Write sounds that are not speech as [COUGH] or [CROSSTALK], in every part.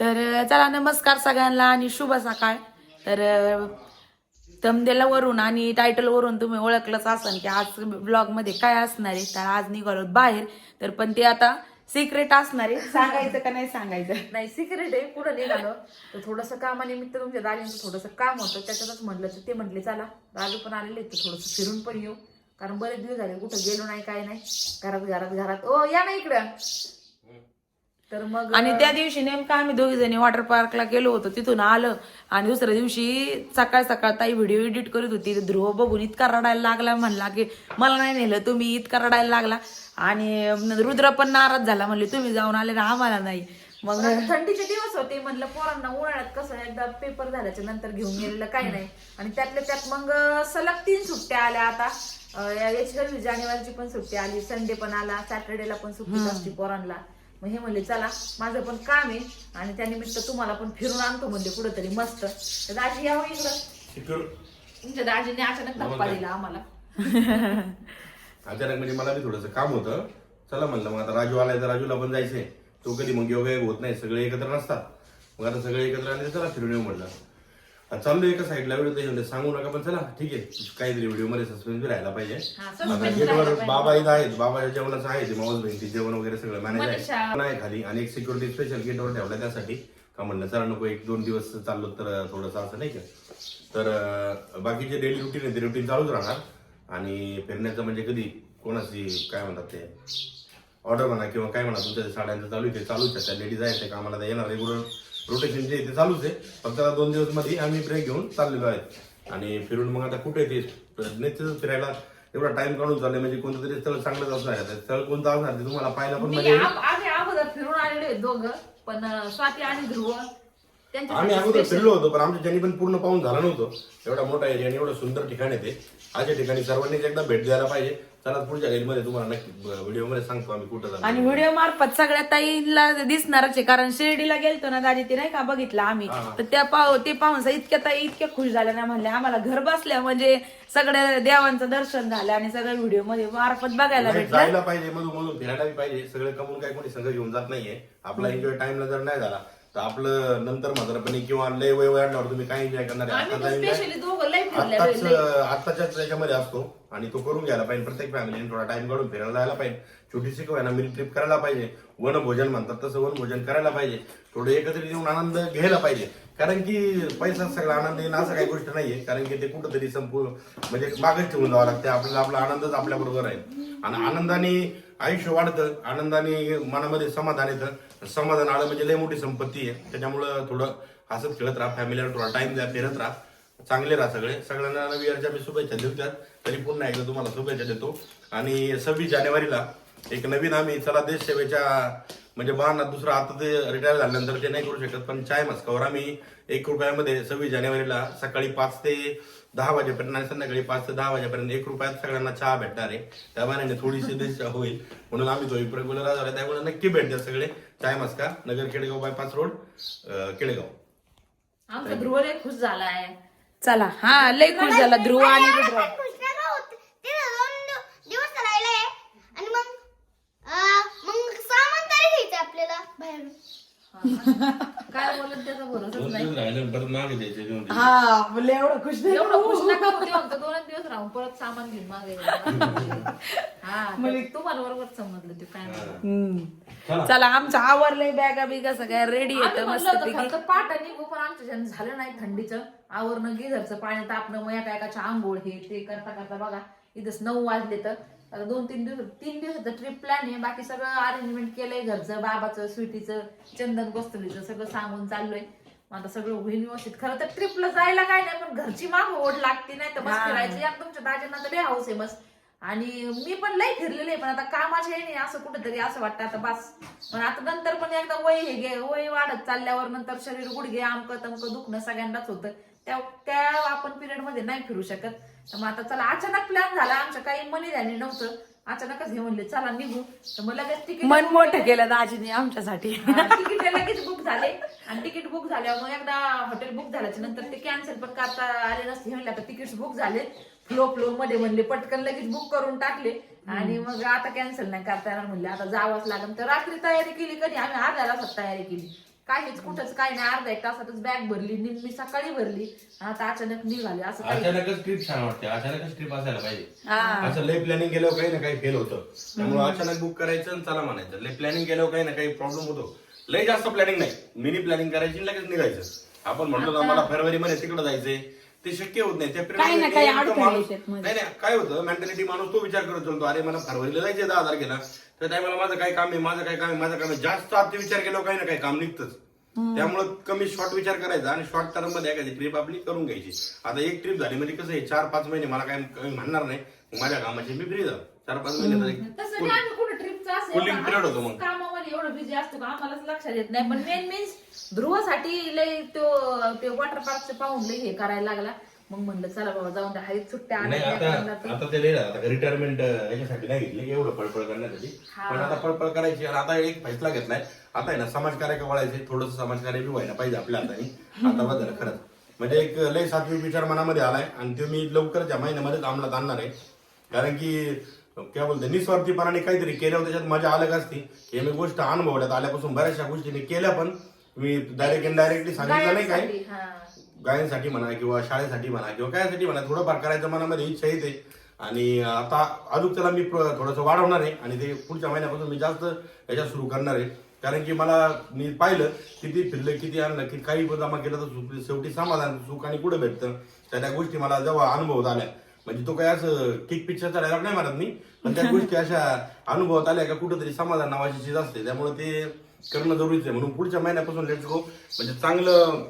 तर चला नमस्कार सगळ्यांना आणि शुभ सकाळ. तर तमदेला वरून आणि टायटल वरून तुम्ही ओळखलंच असाल की आज ब्लॉगमध्ये काय असणार आहे. तर आज निघालो बाहेर. तर पण ते आता सिक्रेट असणार आहे. सांगायचं का नाही सांगायचं? [LAUGHS] नाही सिक्रेट आहे. पुढे निघालो. तर थोडंसं कामानिमित्त तुमच्या दाजींचं थोडंसं काम होतं. त्याच्यातच म्हटलं तर ते म्हटले चला दादू पण आलेले तर थोडंसं फिरून पण येऊ. कारण बरेच दिवस झाले कुठं गेलो नाही काय नाही. घरात घरात घरात. ओ या ना इकडं. तर मग आणि त्या दिवशी नेमकं आम्ही दोघी जणी वॉटर पार्कला गेलो होतो तिथून आलं. आणि दुसऱ्या दिवशी सकाळ सकाळ ताई व्हिडिओ एडिट करत होती. ध्रुव बघून इतका रडायला लागला म्हणला की मला नाही नेलं तुम्ही इतका रडायला लागला. आणि रुद्र पण नाराज झाला म्हणले तुम्ही जाऊन आले ना आम्हाला नाही. मग थंडीचे दिवस होते म्हणलं पोरांना उन्हाळ्यात कसं एकदा पेपर झाल्याच्यानंतर घेऊन गेलेलं काही नाही. आणि त्यातल्या त्यात मग सलग तीन सुट्ट्या आल्या आता. याची जानेवारीची पण सुट्टी आली संडे पण आला सॅटर्डेला पण सुट्टी असते पोरांना. मग हे म्हणले चला माझं पण काम आहे आणि त्यानिमित्त तुम्हाला पण फिरून आणतो म्हणले कुठंतरी मस्त. तर दाजी यावं इकडं. तुमच्या दाजीने अचानक धप्पा दिला आम्हाला. [LAUGHS] अचानक म्हणजे मला बी थोडंसं काम होतं. चला म्हणलं मग आता राजू आलाय तर राजूला पण जायचंय. तो कधी मग योगा होत नाही सगळे एकत्र नसतात. मग आता सगळे एकत्र आले तर चला फिरून येऊ म्हणलं. चाललोय एका साईडला व्हिडिओ सांगू नका पण चला ठीक आहे. काहीतरी व्हिडिओमध्ये सस्पेन्स बी राहायला पाहिजे. आता गेटवर. बाबा इथं आहेत बाबा जेवणाचं आहे ते माऊस बहिणी जेवण वगैरे सगळं मॅनेज. आहे. नाही खाली आणि एक सिक्युरिटी स्पेशल गेटवर ठेवला त्यासाठी. का म्हणलं चला नको एक दोन दिवस चाललो तर थोडंसं असं नाही का? तर बाकीचे डेली रुटीन आहे ते रुटीन चालूच राहणार. आणि फिरण्याचं म्हणजे कधी कोणाची काय म्हणतात ते ऑर्डर म्हणा किंवा काय म्हणा तुमच्या साड्यांचं चालू आहे ते चालूच आहे. त्या लेडीज आहेत ते कामाला येणार रेग्युलर रोटेशन जे आहे ते चालूच आहे. फक्त आता दोन दिवसमध्ये आम्ही ब्रेक घेऊन चाललेलो आहेत आणि फिरून मग आता कुठे ते निश्चितच फिरायला एवढा टाइम काढून चाललंय. म्हणजे कोणतं तरी स्थळ चांगलंच असणार आहे. स्थळ कोणतं असणार ते तुम्हाला पाहायला पण मी म्हणजे आम्ही अगोदर फिरून आलेलो आहे दोघं. पण स्वाती आणि ध्रुव आम्ही अगोदर. फिरलो होतो पण आमच्या ज्यांनी पण पूर्ण पाहून झालं नव्हतं. एवढा मोठा एरिया आणि एवढं सुंदर ठिकाण आहे ते. अशा ठिकाणी सर्वांनीच एकदा भेट द्यायला पाहिजे. चला पुढच्या मध्ये तुम्हाला नक्की व्हिडिओमध्ये सांगतो आम्ही कुठं जातो आणि व्हिडिओ मार्फत सगळ्या ताईला दिसणारच आहे कारण शिर्डीला गेलतो ना दादी ते नाही का? बघितलं आम्ही. तर त्या पाहू ते पाहून सा इतक्या ताई इतक्या खुश झाल्या ना म्हणल्या आम्हाला घर बसल्या म्हणजे सगळ्या देवांचं दर्शन झालं आणि सगळं व्हिडिओमध्ये मार्फत बघायला भेटलं. जायला पाहिजे मधून मधून फिरायला पाहिजे. सगळं कमवून काय कोणी संघ घेऊन जात नाहीये. आपला एन्जॉय टाइमला जर नाही झाला तर आपलं नंतर म्हातारपणी किंवा लय वय वाढल्यावर तुम्ही काय एन्जॉय करणार. आहे? आम्ही आताचा तर enjoy स्पेशली दोघं लय फिरल्या आत्ताच लय. आत्ताच्याच याच्यामध्ये असतो आणि तो करून घ्यायला पाहिजे प्रत्येक फॅमिलीने थोडा टाइम काढून फिरायला जायला पाहिजे. छोटीशी किंवा ना मिनी ट्रिप करायला पाहिजे. वनभोजन म्हणतात तसं वनभोजन करायला पाहिजे. थोडं एकत्रित येऊन आनंद घ्यायला पाहिजे. कारण की पैसा सगळा आनंद येणं असं काही गोष्ट नाहीये. कारण की ते कुठंतरी संपूर्ण म्हणजे मागच ठेवून जावं लागते आपल्याला आपला आनंदच आपल्या बरोबर आहे आणि आनंदाने आयुष्य वाढतं आनंदाने मनामध्ये समाधान येतं. समाधान आलं म्हणजे लय मोठी संपत्ती आहे. त्याच्यामुळं थोडं हसत खेळत राहा फॅमिलीला थोडा टाइम द्या फिरत राहा. चांगले राहा सगळे. सगळ्यांना नवी इयरच्या मी शुभेच्छा देतात तरी पुन्हा एकदा तुम्हाला शुभेच्छा देतो. आणि सव्वीस जानेवारीला एक नवीन आम्ही चला देश सेवेच्या म्हणजे बाण दुसरं आता ते रिटायर झाल्यानंतर ते नाही करू शकत पण चाय मस्कावर आम्ही एक रुपयामध्ये सव्वीस जानेवारीला सकाळी पाच ते दहा वाजेपर्यंत आणि संध्याकाळी पाच ते दहा वाजेपर्यंत एक रुपयात सगळ्यांना चहा भेटणार आहे. त्या बाण्याने थोडीशी देश होईल. म्हणून आम्ही तो रेग्युलर झाला त्यामुळे नक्की भेट द्या सगळे. चाय मस्का नगर केळगाव बायपास रोड अं, केळगाव आमचा ध्रुव लय खुश झालाय. चला हा लय खुश झाला. ध्रुव आणि रुद्र दिवस राहिलाय आणि मग अं, मग सामान तरी घ्यायचं आपल्याला बाहेर काय बोलत त्याचा भरोसाच नाही. राहिलं परत मागे द्यायचे हा एवढं खुश नाही. एवढं खुश नका होते म्हणतो दोन दिवस राहून परत सामान घेऊन मागे हा तर तुम्हाला बरोबर समजलं ते काय. हम्म. चला. आमचं आवरलंय बॅगा बिगा सगळ्या रेडी आम्ही येतं म्हणलं मस्त होतं फक्त पाठ निघू पण आमच्या ज्यानं झालं नाही थंडीचं. आवरणं गिझरचं पाणी तापणं मग एका एकाच्या आंघोळ हे ते करता करता बघा. इथंच नऊ वाजले तर. आता दोन तीन दिवस तीन दिवसाचं ट्रिप प्लॅन आहे. बाकी सगळं अरेंजमेंट केलंय घरचं बाबाचं स्वीटीचं चंदन गोस्तलीचं सगळं सांगून चाललोय. मग आता सगळं होईल व्यवस्थित. खरं तर ट्रिपला जायला काय नाही पण घरची माग ओढ लागते नाही तर मस्त फिरायची. आणि तुमच्या दाजींना तर हाऊस आहे मस्त आणि मी पण लय फिरलेले पण आता कामाच्या नाही असं कुठेतरी असं वाटतं. आता बस. पण आता नंतर पण एकदा वय हे गे वय वाढत चालल्यावर नंतर शरीर गुडघे आमकं तमकं दुखणं सगळ्यांनाच होतं. त्या त्या आपण पिरियडमध्ये नाही फिरू शकत. तर मग आता चला अचानक प्लॅन झाला. आमचं काही मनी झाले नव्हतं. अचानकच हे म्हणले चला निघू. तर मग लगेच तिकीट मन मोठं केलं. दाजीने आमच्यासाठी. तिकीट लगेच बुक झाले. आणि तिकीट बुक झाल्यावर मग एकदा हॉटेल बुक झाल्याच्यानंतर ते कॅन्सल पण करता आले नसते. म्हणले आता तिकीट बुक झाले. फ्लो फ्लो मध्ये म्हणले पटकन लगेच बुक करून टाकले. आणि मग आता कॅन्सल नाही करता येणार म्हणले. आता जावंच लागेल. तर रात्री तयारी केली कधी? आम्ही अर्ध्या तासात तयारी केली. काहीच कुठंच काही नाही अर्धा एक तासातच बॅग भरली निम्मी सकाळी भरली आता अचानक निघाली असं काही अचानकच ट्रिप छान वाटते अचानकच ट्रिप असायला पाहिजे. हा. असं लय प्लॅनिंग केल्यावर काही ना काही फेल होतं. त्यामुळे अचानक बुक करायचं आणि चला म्हणायचं. लय प्लॅनिंग केल्यावर काही ना काही प्रॉब्लेम होतो. लय जास्त प्लॅनिंग नाही. मिनी प्लॅनिंग करायची आणि लगेच निघायचं. आपण म्हणतो ना मला फेब्रुवारी मध्ये तिकडे जायचंय. ते शक्य होत नाही. त्या काही ना अडचणी माणूस- येतात मध्ये. नाही नाही काय होतं? मेंटॅलिटी माणूस तो विचार करत चलतो. अरे मला फरवरीला जायचे दहा हजार गेला त्या टायमाला माझं काय काम आहे माझं काय काम आहे माझं काम आहे. जास्त अति विचार केल्यावर काही ना काही काम निघतच. त्यामुळे कमी शॉर्ट विचार करायचा आणि शॉर्ट टर्ममध्ये एखादी ट्रिप आपली करून घ्यायची. आता एक ट्रिप झाली म्हणजे कसं आहे चार पाच महिने मला काय काही म्हणणार नाही. माझ्या कामाची मी फ्री झालो. चार पाच महिने तर एक- तसं नाही आम्ही कुठं ट्रिपचं Cooling period होतो मग. कामामध्ये एवढं बिझी असतो का आम्हालाच लक्षात येत नाही. पण मेन मीन्स ध्रुवासाठी लय तो ते वॉटर पार्कचं पाहून लय हे करायला लागला. मग म्हणलं चला बाबा जाऊन द्या. सुट्ट्या नाही आता ते- आता ते लिहिलं आता रिटायरमेंट याच्यासाठी नाही घेतली एवढं पळपळ करण्यासाठी. पण आता पळपळ करायची आणि आता एक फैसला घेतलाय. आता आहे ना समाजकार्य वळायचे थोडस समाजकार्य बी व्हायला पाहिजे आपल्या हाताने. आता बदल खरंच. म्हणजे एक लय सात्विक विचार मनामध्ये आलाय आणि ते मी लवकरच या महिन्यामध्येच अंमलात आणणार आहे. कारण की काय बोलते निस्वार्थीपणाने काहीतरी केल्यावर त्याच्यात मजा अलग असती. हे मी गोष्ट अनुभवल्यात. आल्यापासून बऱ्याचशा गोष्टी मी केल्या पण मी डायरेक्ट इनडायरेक्टली सांगितलं नाही काय. गायांसाठी म्हणा किंवा शाळेसाठी म्हणा किंवा कायसाठी म्हणा थोडंफार करायचं मनामध्ये इच्छा येते. आणि आता अजून त्याला मी थोडस वाढवणार आहे आणि ते पुढच्या महिन्यापासून मी जास्त याच्यात सुरू करणार आहे. कारण की मला मी पाहिलं किती फिरलं किती आणलं की काही जमा केलं तर शेवटी समाधान सुख आणि कुठं भेटतं? त्या त्या गोष्टी मला जेव्हा अनुभवत आल्या म्हणजे तो काय असं किक पिक्चरचा डायलॉग नाही मारत मी पण त्या [LAUGHS] गोष्टी अशा अनुभवात आल्या का कुठंतरी समाधान नावाची चीज असते. त्यामुळे ते करणं जरुरीचं आहे. म्हणून पुढच्या महिन्यापासून लेट्स गो म्हणजे चांगलं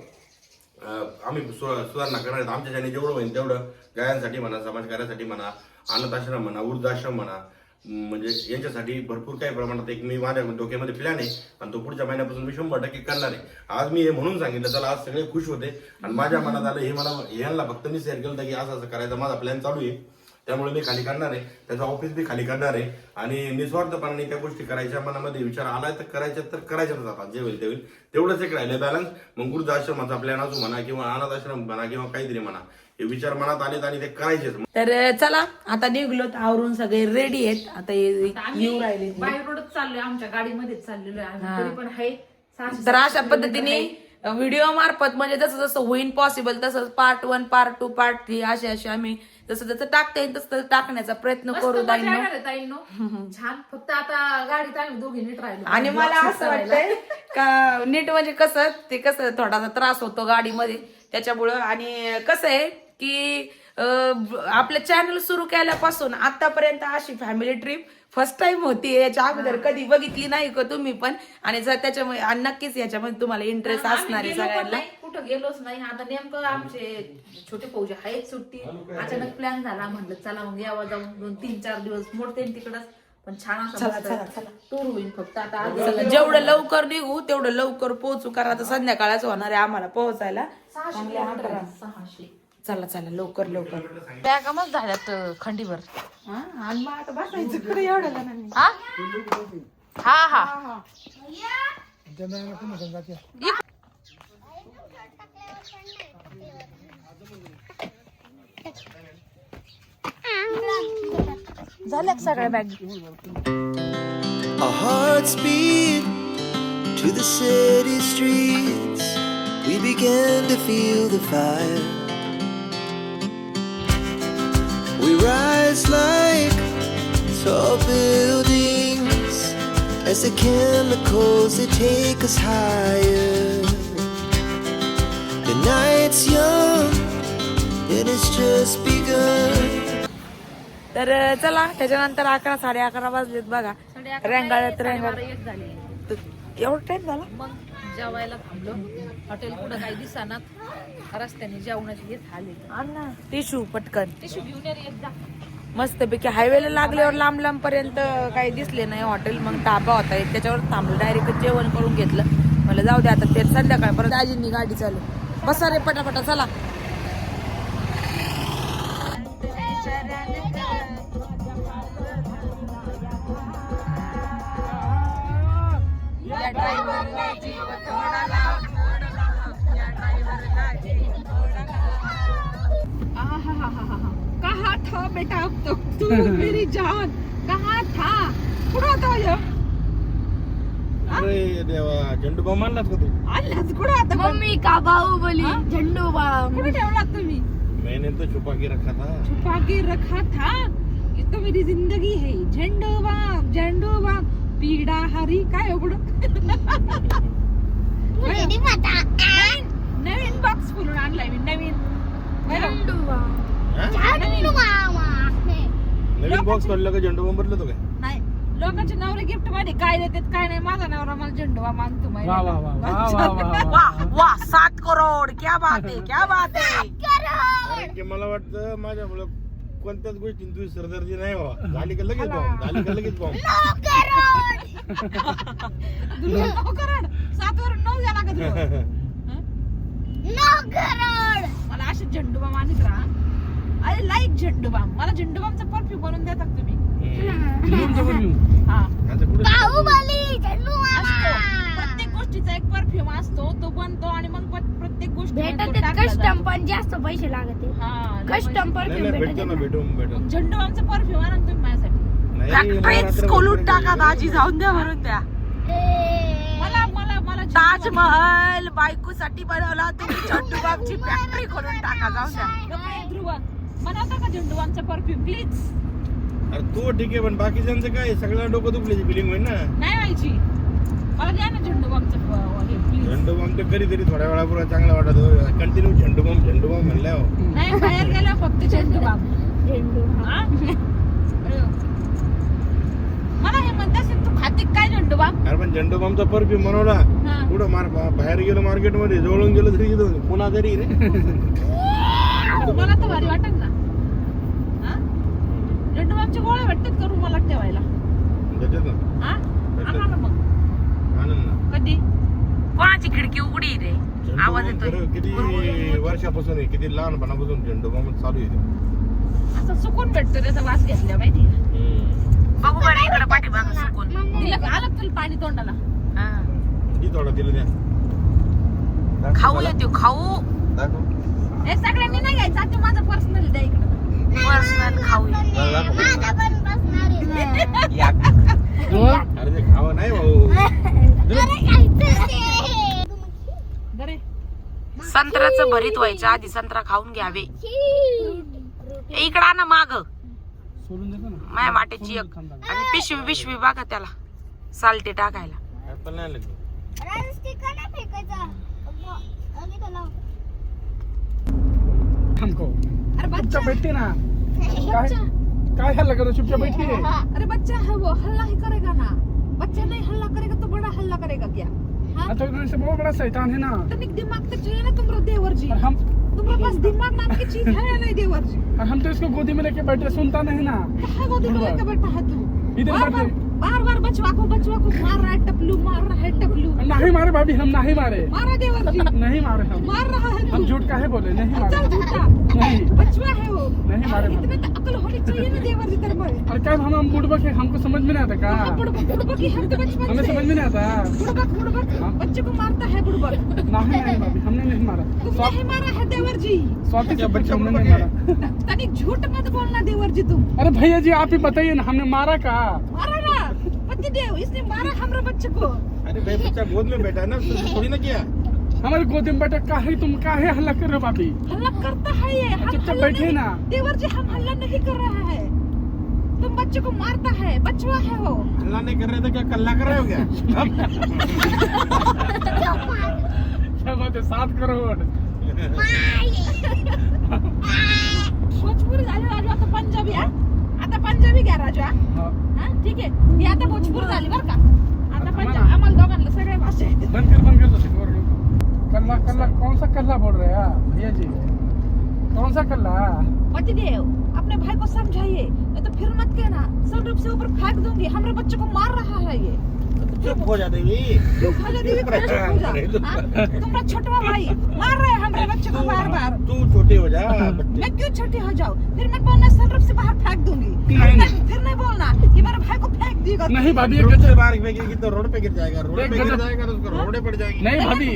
आम्ही सुधारणा करणार आहेत. आमच्याच्याने जेवढं होईल तेवढं गायांसाठी म्हणा समाजकार्यासाठी म्हणा अनाथाश्रम म्हणा वृद्धाश्रम म्हणा म्हणजे यांच्यासाठी भरपूर काही प्रमाणात एक मी माझ्या डोक्यामध्ये प्लॅन आहे. आणि तो पुढच्या महिन्यापासून मी शंभर टक्के करणार आहे. आज मी हे म्हणून सांगितलं चला आज सगळे खुश होते. आणि माझ्या मनात आलं हे मला यांना फक्त मी शेअर केलं होतं की असं असं करायचं माझा प्लॅन चालू आहे. त्यामुळे मी खाली करणार आहे. त्याचं ऑफिस बी खाली करणार आहे. आणि निस्वार्थपणाने त्या गोष्टी करायच्या मनामध्ये विचार आलाय तर करायच्या तर करायच्याच आता जे होईल ते होईल. तेवढंच एक राहिलं बॅलन्स मग वृद्धाश्रमाचा प्लॅन असू म्हणा किंवा अनाथ आश्रम म्हणा किंवा काहीतरी म्हणा. हे विचार मनात आलेत आणि ते करायचेच तर चला आता निघलो आवरून सगळे रेडी आहेत. आता येऊ राहिले. बाय रोडच चाललोय आमच्या गाडीमध्येच चाललेलो आहे आम्ही तरी पण आहे. सहाशे- तर अशा पद्धतीने व्हिडिओ मार्फत म्हणजे जसं जसं होईन पॉसिबल तसंच part one part two part three असे असे आम्ही जसं जसं टाकता येईल तसं तसं टाकण्याचा प्रयत्न मस्त करू मजा दाईनो येणार आहे ताईंनो. छान. फक्त आता गाडीत आम्ही दोघी नीट राहिलो. आणि मला असं वाटतंय का नीट म्हणजे कसं ते कसं थोडासा त्रास होतो गाडीमध्ये. त्याच्यामुळं आणि कसं आहे की आपलं चॅनल सुरू केल्यापासून आतापर्यंत अशी फॅमिली ट्रिप फर्स्ट टाइम होती याच्या अगोदर कधी बघितली नाही का तुम्ही पण? आणि जर त्याच्यामुळे आणि नक्कीच याच्यामध्ये तुम्हाला इंटरेस्ट असणार आहे सगळ्यांना. कुठं गेलोच नाही. आता नेमकं आमचे छोटे फौजे आहेत सुट्टी. अचानक प्लॅन झाला. म्हणलं चला मग यावं जाऊन. दोन तीन चार दिवस मोडते तिकडच. पण छान. टूर होईल फक्त. आता चला, आज जेवढं लवकर निघू तेवढं लवकर पोहोचू. कारण आता संध्याकाळच होणार आहे आम्हाला पोहोचायला. सहाशे. चला चला लवकर लवकर झाल्यात हा, मग जणांनी. हा हा हा झाल्या सगळ्या bag to the city streets. We began to feel the fire. We rise like tall buildings as the chemicals they take us higher. The night's young and it's just begun. तर चला त्याच्यानंतर अकरा साडे अकरा वाजलेत बघा रेंगाळत रेंगाळत एक झाली एवढं टाइम झाला मग जेवायला थांबलो हॉटेल कुठं काही दिसानात रस्त्याने जेवणाची घेत आले. अण्णा टिशू पटकन. टिशू घेऊन एकदा. मस्तपैकी हायवेला लागल्यावर लांब लांब पर्यंत काही दिसले नाही हॉटेल मग ताबा होता त्याच्यावर थांबलं डायरेक्ट जेवण करून घेतलं. मला जाऊ दे आता ते संध्याकाळ परत आजींनी गाडी चालू बसा रे पटापटा चला. था बेटा अब तक तू [LAUGHS] मेरी जान कहा था? कुठं होता ह्यो? अरे देवा का तू? आणलाच कुठं आता पण? मम्मी का बाहुबली हा? झंडू बाम. कुठे ठेवला तुम्ही? मैंने तो छुपा के रखा था। छुपा के रखा था? ये तो मेरी जिंदगी है झंडू बाम झंडू बाम. पीडा हरी काय पुढं मुझे नहीं पता नवीन नवीन बॉक्स फुलून आणलाय मी नवीन बरं. झंडू बाम हा? झंडू बाम नवीन बॉक्स काढलं का झेंडू बॉम्ब बदलतो काय? नाही. लोकांचे नवरे गिफ्टमध्ये काय देतात काय नाही. माझा नवरा मला झेंडू बाम आणतो माहिती वा वा? वा वा वा वा वा वाह वाह सात करोड. क्या बात आहे क्या बात आहे. कारण की मला वाटतं माझ्यामुळे कोणत्याच गोष्टी तुझी सरदर्दी नाही व्हावा. झाली का लगेच बॉम्ब झाली का लगेच बॉम्ब दुसरं सात वर नऊ [LAUGHS] मला असे झेंडू बाम आणत राहा. आय लाईक झेंडू बाम मला झेंडू बामचा परफ्यूम बनवून देता का तुम्ही. तुमचं [LAUGHS] review. हा. आता कुठे बाहुबली झंडू असतो. मामा प्रत्येक गोष्टीचा एक परफ्यूम असतो. तो बनतो आणि मग प- प्रत्येक गोष्टी भेटत कस्टम पण जास्त पैसे लागत. कस्टम नाही परफ्यूम नाही भेटतो ना भेटत भेटून भेटून. झेंडू बामचा परफ्यूम आणा ना तुम्ही माझ्यासाठी. फॅक्टरीच खोलून टाका. दाजी जाऊन द्या भरून द्या. मला मला मला झेंडू बाम- ताजमहल बायकोसाठी बनवला तुम्ही झंडू बामची फॅक्टरी खोलून टाका जाऊन द्या. ध्रुव. बनवता का झेंडू परफ्यूम प्लीज अरे तो ठीक आहे पण बाकीच्यांचं काय सगळ्यांना डोकं दुखल्याची फिलिंग होईल ना. नाही व्हायची. मला द्या ना झेंडू बामचं प- हे प्लीज झेंडू बॉम्ब तर कधीतरी थोड्या वेळापूर्वी चांगला वाटत कंटिन्यू झेंडू बॉम्ब झेंडू बॉम्ब म्हणल्यावर. नाही बाहेर गेला फक्त झेंडू बाम झेंडू हा? मला हे म्हणत असेल तू खाती काय झेंडू बाम अरे पण झेंडू बॉम्बचा परफ्यूम बनवला. हा. पुढं मार बाहेर गेलो मार्केटमध्ये जवळून गेलो तरी इथं पुन्हा तरी रे. [LAUGHS] मला तर भारी वाटत? झेंडू बामच्या गोळ्या भेटतात का रुमाला ठेवायला? ना. हा? आणा ना मग. ना. कधी? कोणाची खिडकी उघडी रे? झेंडू आवाज येतोय. खरं किती वर्षापासून आहे किती लहानपणापासून झेंडू चालू आहे असं सुकून भेटतो त्याचा वास घेतल्या माहिती का? बघू बरं इकडे पाठीमागं सुकून. का? आलं का तुला पाणी तोंडाला? हा. किती थोडा दिलं द्या खाऊ येतो खाऊ. दाखव. हे सगळ्यांनी नाही घ्यायचं ते माझं पर्सनल द्या इकडे. पर्सनल खाऊ. अरे खावं नाही भाऊ संत्र्याचं भरीत व्हायच्या आधी संत्रा खाऊन घ्यावे. इकडं आणा माग. ना माया वाटेची एक. आणि पिशवी पिशवी बघा त्याला. सालटे टाकायला. फेकायचा. अरे बच्चा। चुपचाप बैठते ना। काय काय हल्ला करो? चुपचाप बैठिए। अरे बच्चा है वो हल्ला ही करेगा ना। बच्चा नहीं हल्ला करेगा तो बड़ा हल्ला करेगा क्या? हाँ? हाँ तो बहुत बड़ा शैतान है ना। तनिक दिमाग तो चाहिए ना तुम्हारा देवर जी हम तुम्हारे पास दिमाग नाम की चीज़ है या नहीं देवर जी हम तो इसको गोदी में लेके बैठे सुनता नहीं ना। कहाँ गोदी में लेकर बैठा है तू? इधर बार बार बचवा को बचवा को। मार रहा है टपलू मार रहा है टपलू। नहीं मारे भाभी हम नहीं मारे। मारा देवर जी [LAUGHS] नहीं मारे हम। मार रहा है हम झूठ काहे बोले? नहीं मारे। झूठा। नहीं बचवा है वो नहीं मारे इतने तो अकल होनी चाहिए ना देवर जी तेरे और क्या हम हम बुड़बक है? हमको समझ में नहीं आता का बुड़बक बुड़बक ही हम तो बचपन हमें समझ में नहीं आता। बुड़बक बुड़बक हाँ। बच्चे को मारता है बुड़बक नहीं नहीं भाभी हमने नहीं मारा। तुमने ही मारा है देवर जी। स्वाति से बच्चा हमने नहीं मारा। तनिक झूठ मत बोलना देवर जी तुम। अरे भैया जी आप ही बताइए ना हमने मारा का? मारा ना। पति देव इसने मारा हमारे बच्चे को। अरे भाई बच्चा गोद में बैठा है ना थोड़ी ना किया? हमारे गोदी में बैठा काहे तुम काहे हल्ला कर रहे हो भाभी। हल्ला करता है ये हम चुपचाप नहीं- ना। देवर जी हम हल्ला नहीं कर रहा है। तुम बच्चे को मारता है बचवा है वो। हल्ला नहीं कर रहे थे क्या कल्ला कर रहे हो क्या? क्या बात है सात करोड़ भोजपुरी झाली राजू आता पंजाबी हा? आता पंजाबी घ्या राजू हा? हाँ, ठीक आहे ही आता भोजपुरी झाली बरं का आता पंजाब आम्हाला दोघांना सगळ्या भाषा बंद कर बंद कर दो सिक्योर कल्ला कल्ला कौन सा कल्ला बोल रहे हैं? भैया जी। कौन सा कल्ला? पति देव अपने भाई को समझाइए नहीं तो फिर मत कहना। सब रूप से ऊपर फेंक दूँगी। हमारे बच्चों को मार रहा है ये। चुप हो जा? तुम्हारा छोटवा भाई। मार रहे हैं हमारे बच्चे को बार बार। तू छोटे हो जा मैं क्यों छोटी हो जाऊँ? फिर मत बोलना सनरूफ से बाहर फेंक दूँगी? नहीं, नहीं। फिर नहीं बोलना कि मेरे भाई को फेंक देगा नहीं भाभी एक गजब बाहर फेंकेगी तो रोड पे गिर जाएगा रोड पे गिर जाएगा तो उसको रोडे पड़ जाएगी। नहीं भाभी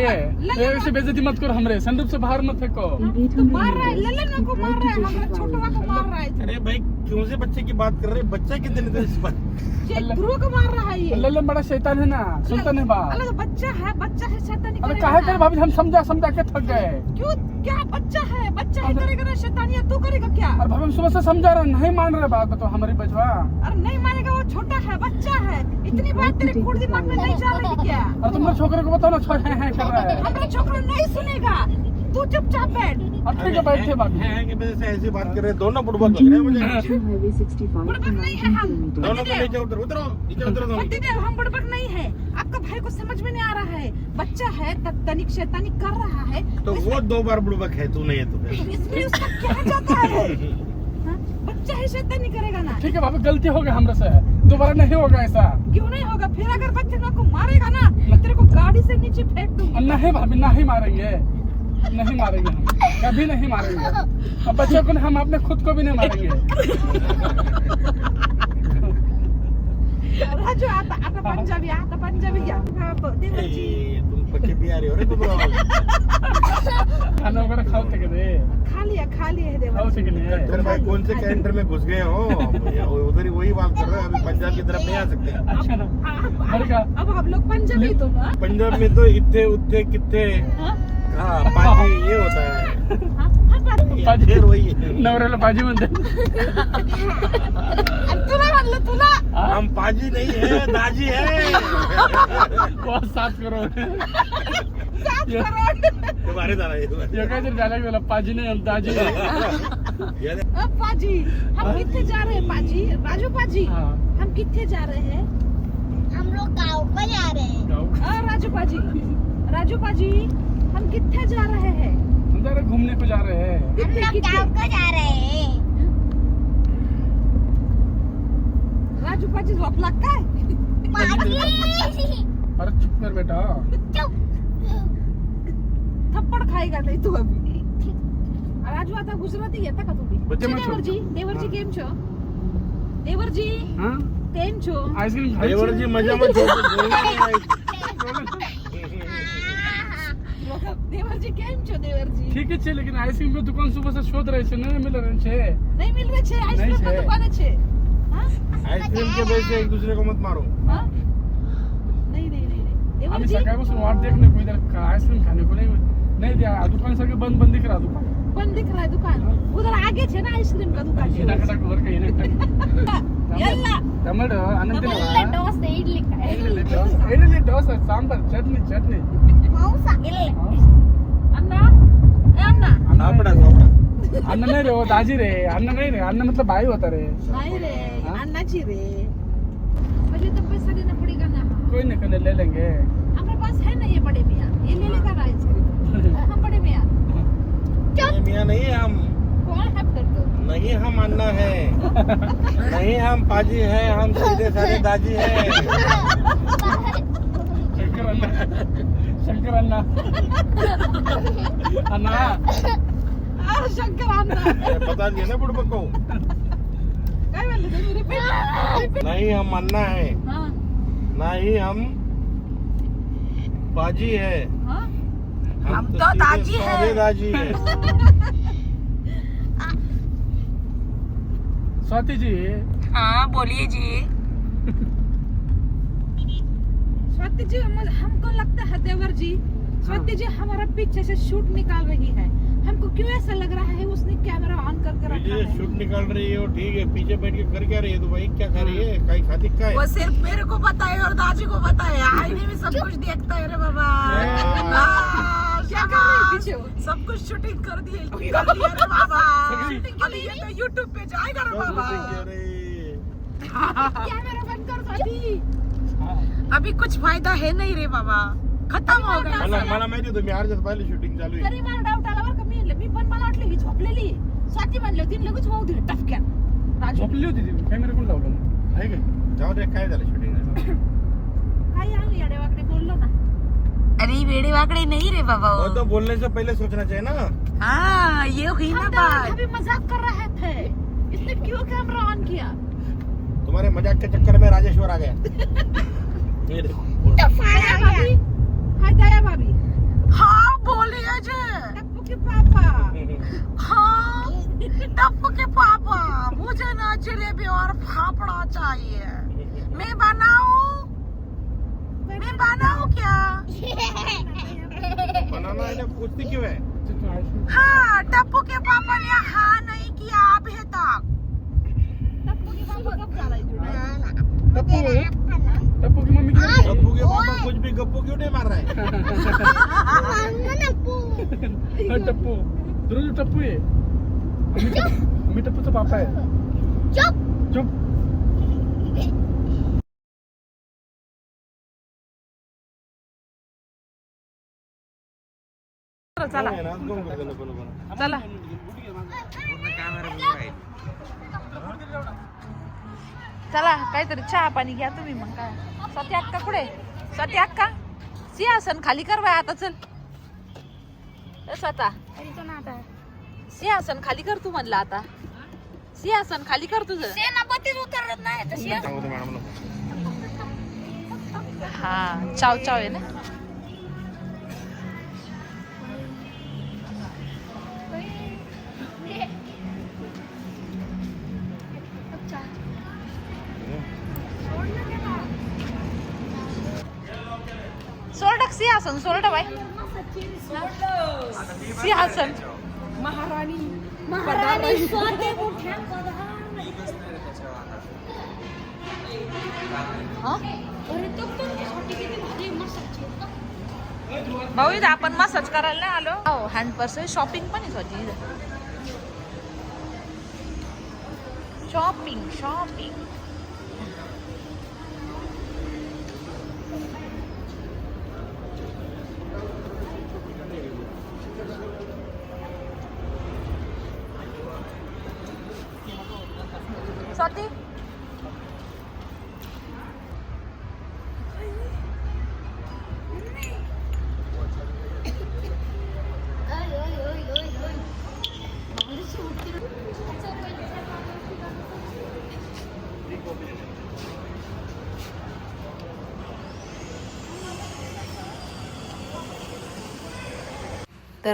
ये ऐसे बेइज्जती मत करो हमरे संदूक से बाहर मत फेंको। तो मार रहा है लल्लन को मार रहा है हमारे छोटवा को मार रहा है। अरे भाई क्यों से बच्चे की बात कर रहे बच्चा कितने दिन से बात- ये ध्रुव को मार रहा है लल्लन बड़ा शैतान है ना सुनता नहीं बात अलग बच्चा है बच्चा है शैतानी अरे काहे। करे भाभी हम समझा समझा के थक गए। क्यों क्या बच्चा है बच्चा है करेगा ना शैतानिया तू करेगा क्या? और भाभी हम सुबह से समझा रहे नहीं मान रहे बात बताओ हमारी बचवा अरे नहीं मानेगा वो छोटा है बच्चा है। इतनी बात तेरे खुद दिमाग में नहीं जा रही क्या? और तुम छोकरे को बताओ ना छोड़ हैं हैं कर रहा है। हमारा छोकरा नहीं सुनेगा। तू चुपचाप बैठ। ठीक है बैठे हैं से ऐसी बात कर रहे दोनों बुढ़बक लग रहे हैं मुझे। बुड़बक नहीं है हम। दोनों को नीचे उतर उतरो नीचे उतरो दोनों। पति देव हम बुड़बक नहीं है। आपका भाई को समझ में नहीं आ रहा है। बच्चा है त- तनिक शैतानी कर रहा है। तो वो दो बार बुढ़बक है तू नहीं है तो इसमें उसका क्या जाता है? हाँ? बच्चा है शैतानी करेगा ना। ठीक है भाभी गलती हो गई हमरे से। दोबारा नहीं होगा ऐसा। क्यों नहीं होगा? फिर अगर बच्चे को मारेगा ना तेरे को गाड़ी से नीचे फेंक दूँगी। नहीं भाभी नहीं मारेंगे। नहीं मारेंगे हम। कभी नहीं मारेंगे। अब बच्चों को हम अपने खुद को भी नहीं मारेंगे। राजू आता आता पंजाबी आता पंजाबी घ्या हा, ब- देवाची तुम पक्के प्यारे हो रे तुम लोग। खाना वगैरह खाओ थे दे है है खाओ देवाची थे कि भाई कौन से कैलेंडर में घुस गए हो? उधर ही वही बात कर रहे हैं अभी पंजाब की तरफ़ नहीं आ सकते। अच्छा। ना अब- हम लोग पंजाबी तुम हाँ? पंजाब में तो इतने उतने कितने हाँ? हाँ पाजी ये होता है। हाँ? हाँ, बात- पाजी. वही है। नवऱ्याला पाजी म्हणते। तुला म्हणलं तुला हम पाजी नहीं है दाजी है। बहुत सात करोड। सात करोड ये बारे झाला हे. हे काहीतरी पाजी नाही दाजी ये दे. अब पाजी हम कितने जा रहे हैं पाजी? राजू पाजी हाँ। हम कितने जा रहे हैं? हम लोग गाँव को जा रहे हैं। गाँव। हाँ, राजू पाजी राजू पाजी। हम कितने जा रहे हैं? हम जा रहे घूमने को जा रहे हैं। हम कितने लोग कितने को जा रहे हैं। राजू पाजी काय पाजी अरे चुप कर बेटा। थप्पड खाएगा नाही तू अभी राजू आता गुजराती येता का तुम्ही बच्चे मत देवरजी देवरजी केम છો देवरजी हाँ? केम છો आइसक्रीम खाई देवरजी मज़ा मत [LAUGHS] छोड़ देवरजी केम છો देवरजी ठीक है छे लेकिन आइसक्रीम की दुकान सुबह से शोध रहे छे नहीं मिल रहे छे नहीं मिल रहे छे आइसक्रीम का छे। दुकान છે हाँ? आइसक्रीम के वजह से एक दूसरे को मत मारो. हाँ? नहीं नहीं नहीं देवरजी सकाळपासून वाट देखणे को इधर आइसक्रीम खाने को नहीं. नहीं दिया दुकान सगळं बंद बंद दिख रहा दुकान. बंद दिख रहा है. दुकान उधर आगे छे ना आइसक्रीम का दुकान? [LAUGHS] येना कटा वर काही येना यल्ला टमाटो अनंत ಇಲ್ಲ ದೋಸೆ ಇಡ್ಲಿ इडली डोसा सांबर चटनी चटनी ಮಾಂಸ ಇಲ್ಲ अन्ना ए अन्ना सापडा सापडा अन्न नाही रे हो दाजी रे अन्न नाही रे अन्न मतलब भाई होता रे नहीं रे हाँ? अन्नाची रे मुझे तो पैसा देना पड़ेगा ना कोई नहीं कल ले लेंगे हमारे पास है ना ये बड़े मियाँ ये ले लेगा ना आइसक्रीम हम बड़े मियाँ नहीं, मियाँ नहीं हम कौन है फिर तो नहीं हम अन्ना है। नहीं हम पाजी है हम सीधे सारे दाजी है। शंकर अण्णा शंकर अण्णा आ, शंकर अन्ना। पता नहीं है ना बुढ़बक को। काय म्हणले तुम्ही रिपीट नहीं हम अन्ना है। हाँ। ना ही हम पाजी है। हाँ। हम तो दाजी है। दाजी है। [LAUGHS] स्वाति जी। हाँ बोलिए जी। स्वाति जी हम- हमको लगता है देवर जी स्वाति जी हमारा पीछे से शूट निकाल रही है। हमको क्यों ऐसा लग रहा है? उसने कैमरा ऑन करके रखा ये है। शूट निकाल रही हो ठीक है पीछे बैठ के कर क्या रही है तो भाई? क्या खा रही है? कहीं खाती क्या वो सिर्फ़ मेरे को पता है और दादी को पता है आईने में सब कुछ देखता है रे बाबा। हाँ, क्या कर रही है? सब कुछ शूटिंग कर दी कर दिया रे बाबा। अभी ये तो यूट्यूब पे जाएगा रे बाबा। अरे कैमरा बंद कर स्वाति अभी कुछ फायदा है नहीं रे बाबा। खत्म हो गया। मला मला माहिती होतं मी अर्ध्यात पाहिली शूटिंग चालू आहे. तरी मला डाऊट आला बरं का मी मी पण मला वाटलं ही झोपलेली स्वाती म्हणलं तिने लगेच वाहू दिलं टपक्यात. राजू झोपली होती ती. कॅमेरा कोण लावलं आहे का? जाऊ दे काय झालं शूटिंग काही [COUGHS] आम्ही अरे वेड़े वाकड़े नहीं रे बाबा। वो तो बोलने से पहले सोचना चाहिए ना। हाँ ये हुई ना तो बात। अभी मज़ाक कर रहे थे। इसने क्यों कैमरा ऑन किया? तुम्हारे मज़ाक के चक्कर में राजेश्वर आ गया। [LAUGHS] ये देखो। हाय दया भाभी। हाँ बोलिए जी टप्पू के पापा। हाँ [LAUGHS] टप्पू के पापा। मुझे ना जलेबी और फाफड़ा चाहिए। मामा मैं बनाऊ क्या? [LAUGHS] बनाना है तो पूछती क्यों है? हाँ टप्पू के पापा ने हाँ नहीं किया आप है तक। हाँ, हाँ। टप्पू की मम्मी टप्पू के पापा कुछ भी गप्पू क्यों नहीं मार रहा? है टप्पू। हाँ, ध्रुव टप्पू। है। मम्मी तो पापा है। चुप। चुप। चला चला. चला. काहीतरी चहा पाणी घ्या तुम्ही मग काय. सती अक्का कुठे? सती अक्का? सिंहासन खाली कर बाय आता चल. स्वतः. सिंहासन खाली कर तू म्हणलं आता. सिंहासन खाली कर तुझं. सेनापतीच उतरत नाही हा चाव चाव आहे ना? सिंहासन सोरड बाय सिंहासन महाराणी. हा? मसाची भाऊ इथं आपण मसाज करायला नाही आलो. हो हँड पर्स शॉपिंग पण येत होती शॉपिंग शॉपिंग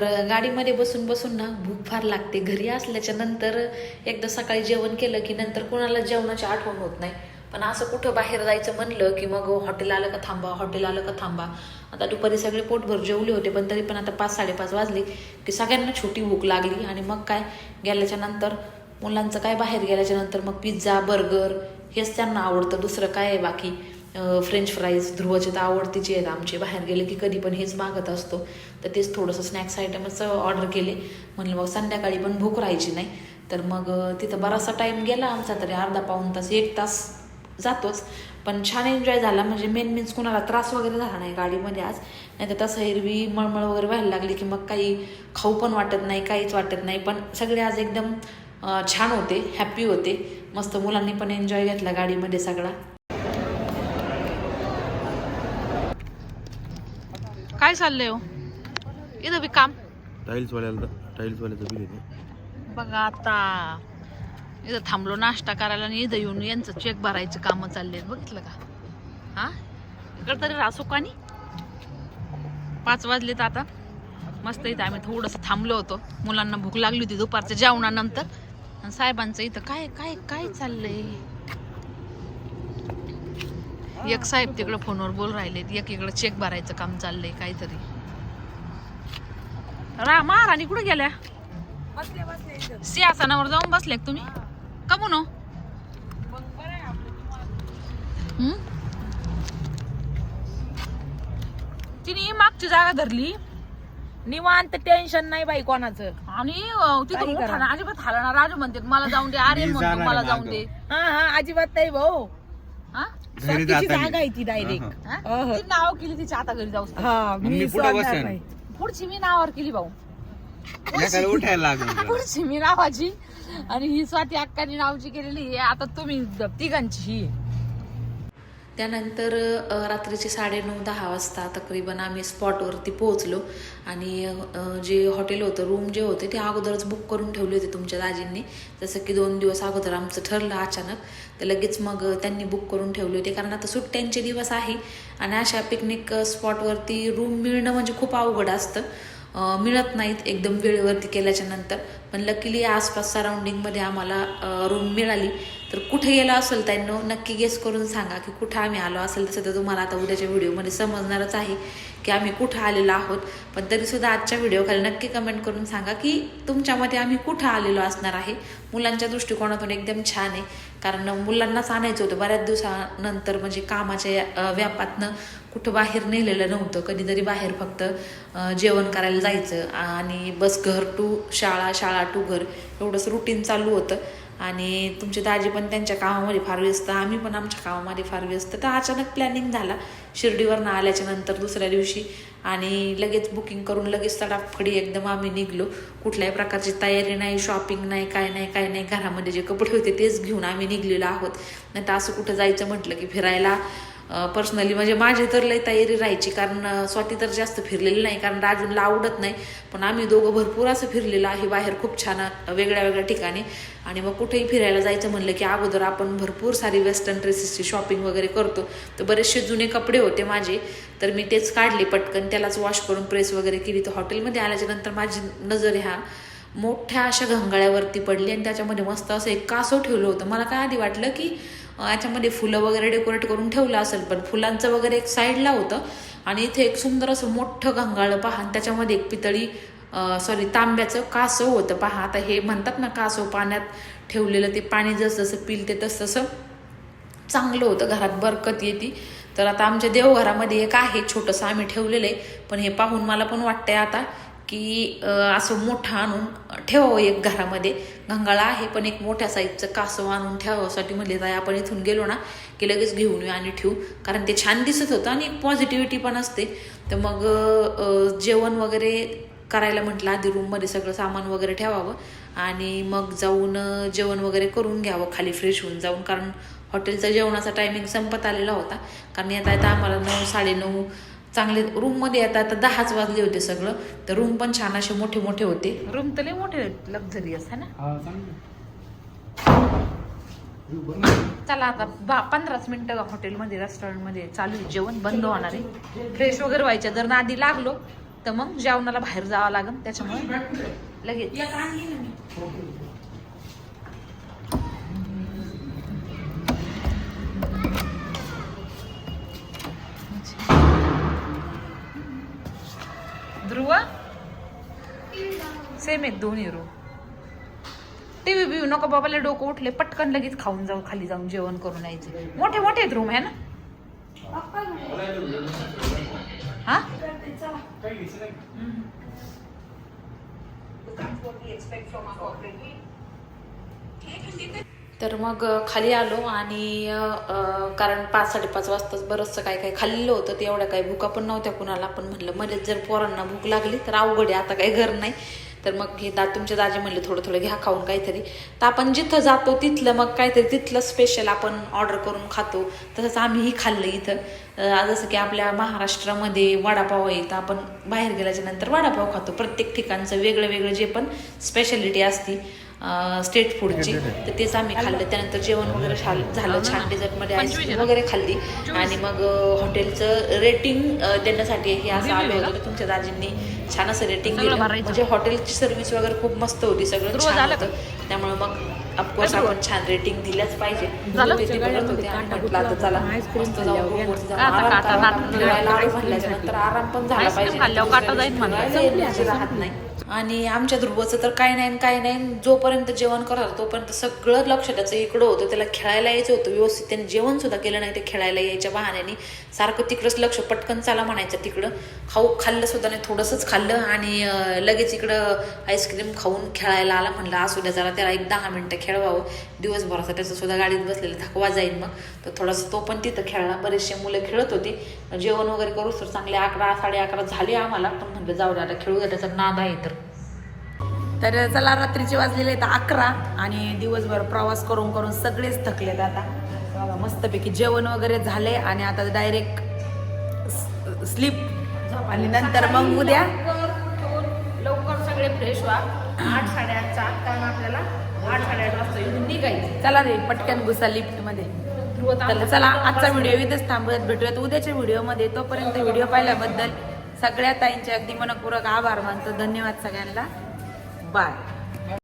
तर गाडीमध्ये बसून बसून ना भूक फार लागते. घरी असल्याच्या नंतर एकदा सकाळी जेवण केलं की नंतर कोणाला जेवणाची आठवण होत नाही. पण असं कुठं बाहेर जायचं म्हणलं की मग हॉटेल आलं का थांबा हॉटेल आलं का थांबा. आता दुपारी सगळे पोटभर जेवले होते पण तरी पण आता पाच साडेपाच वाजले की सगळ्यांना छोटी भूक लागली. आणि मग काय? गेल्याच्यानंतर मुलांचं काय? बाहेर गेल्याच्यानंतर मग पिझ्झा बर्गर हेच त्यांना आवडतं. दुसरं काय आहे बाकी? फ्रेंच फ्राईज ध्रुवचे तर आवडतीचे आहेत आमचे बाहेर गेले की कधी पण हेच मागत असतो. तर तेच थोडंसं स्नॅक्स आयटमच ऑर्डर केले. म्हणलं मग संध्याकाळी पण भूक राहायची नाही. तर मग तिथं बराचसा टाईम गेला आमचा तरी अर्धा पाऊण तास एक तास जातोच. पण छान एन्जॉय झाला. म्हणजे मेन मीन्स कुणाला त्रास वगैरे झाला नाही गाडीमध्ये आज. नाही तर तसं हिरवी मळमळ वगैरे व्हायला लागली की मग काही खाऊ पण वाटत नाही काहीच वाटत नाही. पण सगळे आज एकदम छान होते हॅप्पी होते. मस्त मुलांनी पण एन्जॉय घेतला गाडीमध्ये सगळा. काय चाललंय हो? इथं बी काम. टाइल्स वाल्याला टाइल्स वाल्याचं बिल येते बघा आता. इथं थांबलो नाश्ता करायला आणि इथं येऊन यांचं चेक भरायचं कामं चालले बघितलं का? हा? इकडं तरी रासू कानी पाच वाजलेत आता. मस्त इथं आम्ही थोडंसं थांबलो होतो. मुलांना भूक लागली होती दुपारच्या जेवणानंतर. आणि साहेबांचं इथं काय काय काय चाललंय? एक साहेब तिकडं फोनवर बोल राहिलेत एक इकडं चेक भरायचं काम चाललंय काहीतरी. रा महाराणी कुठे गेल्या? सिंहासनावर जाऊन बसले तुम्ही? का म्हणू हम्म? तिने मागची जागा धरली. निवांत टेन्शन नाही बाई कोणाचं. आणि तिथून अजिबात हालणार. राजू म्हणते मला जाऊन दे. आर्यन म्हणतो मला जाऊन दे. हा हा अजिबात नाही भाऊ. स्वतःची जागा आहे ती डायरेक्ट हा? अहं. ती नाव केली तिच्या आता घरी जाऊ हा मी सोडणार नाही. पुढची मी नावावर केली भाऊ. उठायला लागलं [LAUGHS] पुढची मी नावाची. आणि ही स्वाती अक्कानी नावची केलेली. आहे आता तुम्ही तिघांची ही. आहे. त्यानंतर रात्रीचे साडेनऊ दहा वाजता तकरीबन आम्ही स्पॉटवरती पोहोचलो. आणि जे हॉटेल होतं रूम जे होते ते अगोदरच बुक करून ठेवले होते तुमच्या दाजींनी. जसं की दोन दिवस अगोदर आमचं ठरलं अचानक तर लगेच मग त्यांनी बुक करून ठेवले होते. कारण आता सुट्ट्यांचे दिवस आहे आणि अशा पिकनिक स्पॉटवरती रूम मिळणं म्हणजे खूप अवघड असतं. मिळत नाहीत एकदम वेळेवरती केल्याच्यानंतर. पण लकीली आसपास सराउंडिंगमध्ये आम्हाला रूम मिळाली. तर कुठे गेलो असेल त्यांना नक्की गेस करून सांगा की कुठं आम्ही आलो असेल. तसं तर तुम्हाला आता उद्याच्या व्हिडिओमध्ये समजणारच आहे की आम्ही कुठं आलेलो आहोत. पण तरीसुद्धा आजच्या व्हिडिओखाली नक्की कमेंट करून सांगा की तुमच्या मते आम्ही कुठं आलेलो असणार आहे. मुलांच्या दृष्टिकोनातून एकदम छान आहे. कारण मुलांनाच आणायचं होतं बऱ्याच दिवसानंतर म्हणजे कामाच्या व्यापातनं कुठं बाहेर नेलेलं नव्हतं. कधीतरी बाहेर फक्त जेवण करायला जायचं. आणि बस घर टू शाळा शाळा टू घर एवढंच रुटीन चालू होतं. आणि तुमचे दाजी पण त्यांच्या कामामध्ये फार व्यस्त आम्ही पण आमच्या कामामध्ये फार व्यस्त. तर अचानक प्लॅनिंग झाला. शिर्डीवरनं आल्याच्यानंतर दुसऱ्या दिवशी आणि लगेच बुकिंग करून लगेच तडाफडी एकदम आम्ही निघलो. कुठल्याही प्रकारची तयारी नाही शॉपिंग नाही काय नाही काय नाही. घरामध्ये जे कपडे होते तेच घेऊन आम्ही निघलेलो आहोत. नाही तर असं कुठं जायचं म्हटलं की फिरायला पर्सनली म्हणजे माझी तर लई तयारी राहायची कारण स्वाती तर जास्त फिरलेली नाही कारण राजूला आवडत नाही. पण आम्ही दोघं भरपूर असं फिरलेलं आहे बाहेर खूप छान वेगळ्या वेगळ्या ठिकाणी. आणि मग कुठेही फिरायला जायचं म्हणलं की अगोदर आपण भरपूर सारी वेस्टर्न ड्रेसेसची शॉपिंग वगैरे करतो. तर बरेचसे जुने कपडे होते माझे तर मी तेच काढले पटकन त्यालाच वॉश करून प्रेस वगैरे केली. तर हॉटेलमध्ये आल्याच्यानंतर माझी नजर ह्या मोठ्या अशा घंगाळ्यावरती पडली आणि त्याच्यामध्ये मस्त असं एक कासव ठेवलं होतं. मला काय आधी वाटलं की याच्यामध्ये फुलं वगैरे डेकोरेट करून ठेवलं असेल पण फुलांचं वगैरे एक साईडला होतं आणि इथे एक सुंदर असं मोठं घंगाळं पहा आणि त्याच्यामध्ये एक पितळी सॉरी तांब्याचं कासव होतं पहा. आता हे म्हणतात ना कासव पाण्यात ठेवलेलं ते पाणी जसजसं पिल पिलते तसतसं चांगलं होतं घरात बरकत येते. तर आता आमच्या देवघरामध्ये एक आहे छोटंसं आम्ही ठेवलेलं आहे पण हे पाहून मला पण वाटतंय आता की असं मोठं आणून ठेवावं एक घरामध्ये. घंगाळा आहे पण एक मोठ्या साईजचं कासव आणून ठेवावंसाठी म्हणले ताई आपण इथून गेलो ना की लगेच घेऊन येऊ आणि ठेवू. कारण ते छान दिसत होतं आणि एक पॉझिटिव्हिटी पण असते. तर मग जेवण वगैरे करायला म्हटलं आधी रूममध्ये सगळं सामान वगैरे ठेवावं आणि मग जाऊन जेवण वगैरे करून घ्यावं खाली फ्रेश होऊन जाऊन. कारण हॉटेलचा जेवणाचा टायमिंग संपत आलेला होता. कारण येता येता आम्हाला नऊ साडेनऊ चांगले रूममध्ये येता आता दहाच वाजले होते सगळं. तर रूम पण छान असे मोठे मोठे होते. रूम तर लय मोठे लक्झरियस ना? हा चांगलं चला आता बा पंधराच मिनिटं हॉटेलमध्ये रेस्टॉरंटमध्ये चालू आहे. जेवण बंद होणार आहे. फ्रेश वगैरे व्हायच्या जर नादी लागलो तर मग जेवणाला बाहेर जावं लागेल. त्याच्यामुळे लगेच. सेम आहेत दोन्ही रूम टीव्ही बिव्ही नको बाबाला डोकं उठले पटकन लगेच खाऊन जाऊ खाली जाऊन जेवण करून यायचे. मोठे मोठे आहेत रूम आहे ना? हा? तर मग खाली आलो आणि कारण पाच साडेपाच वाजताच बरंचसं काय काय खाल्लं होतं ते एवढ्या काही भुका पण नव्हत्या कुणाला. पण म्हणलं मध्येच जर पोरांना भूक लागली तर अवघड आहे आता काही घर नाही. तर मग हे दा तुमचे दाजे म्हणले थोडं थोडं घ्या खाऊन काहीतरी. तर आपण जिथं जातो तिथलं मग काहीतरी तिथलं स्पेशल आपण ऑर्डर करून खातो. तसंच आम्हीही खाल्लं इथं. जसं की आपल्या महाराष्ट्रामध्ये वडापाव आहे तर आपण बाहेर गेल्याच्यानंतर वडापाव खातो. प्रत्येक ठिकाणचं वेगळं वेगळं जे पण स्पेशालिटी असती स्टेट फूडची तर तेच आम्ही खाल्लं. त्यानंतर जेवण वगैरे झाल- झालं छान डेझर्टमध्ये आईस्क्रीम वगैरे खाल्ली. आणि मग हॉटेलचं रेटिंग देण्यासाठी हे असं आलं होतं. तुमच्या दाजींनी छान असं रेटिंग दिलं. म्हणजे हॉटेलची सर्व्हिस वगैरे खूप मस्त होती सगळं छान होतं. त्यामुळे मग ऑफकोर्स आपण छान रेटिंग दिल्याच पाहिजे. बघत होते आणि म्हटलं आता चला मस्त आराम पण झाला पाहिजे. राहत नाही. आणि आमच्या ध्रुवचं तर काय नाही आणि काय नाही. जोपर्यंत जेवण करत होता तोपर्यंत सगळं लक्ष त्याचं इकडं होतं. त्याला खेळायला यायचं होतं. व्यवस्थित त्याने जेवण सुद्धा केलं नाही. ते खेळायला यायच्या बहाण्याने सारखं तिकडंच लक्ष पटकन चाला म्हणायचं तिकडं. खाऊ खाल्लं सुद्धा नाही. थोडंसंच खाल्लं. आणि लगेच इकडं आईस्क्रीम खाऊन खेळायला आला म्हणलं असू द्या जरा त्याला एक दहा मिनटं खेळवावं. दिवसभराचा त्याचं सुद्धा गाडीत बसलेलं थकवा जाईल मग. तर थोडासा तो पण तिथं खेळला. बरेचसे मुलं खेळत होती. जेवण वगैरे करू तर चांगले अकरा साडे अकरा झाले आम्हाला. पण म्हणलं जाऊ द्या आता खेळू द्या त्याचा नाद आहे तर. तर चला रात्रीचे वाजलेले आहेत अकरा आणि दिवसभर प्रवास करून करून सगळेच थकलेत आता. मस्तपैकी जेवण वगैरे झाले आणि आता डायरेक्ट स्लीप आणि नंतर मग उद्या? लवकर सगळे फ्रेश व्हा. आठ साडेआठचा कारण आपल्याला आठ साडेआठ वाजता इथून निघायचं. चला रे पटकन घुसा लिफ्टमध्ये ध्रुव तर चला आजचा व्हिडिओ इथेच थांबूयात. भेटूयात उद्याच्या व्हिडिओमध्ये तोपर्यंत व्हिडिओ पाहिल्याबद्दल सगळ्या ताईंचे अगदी मनपूर्वक आभार मानतो. धन्यवाद सगळ्यांना. बाय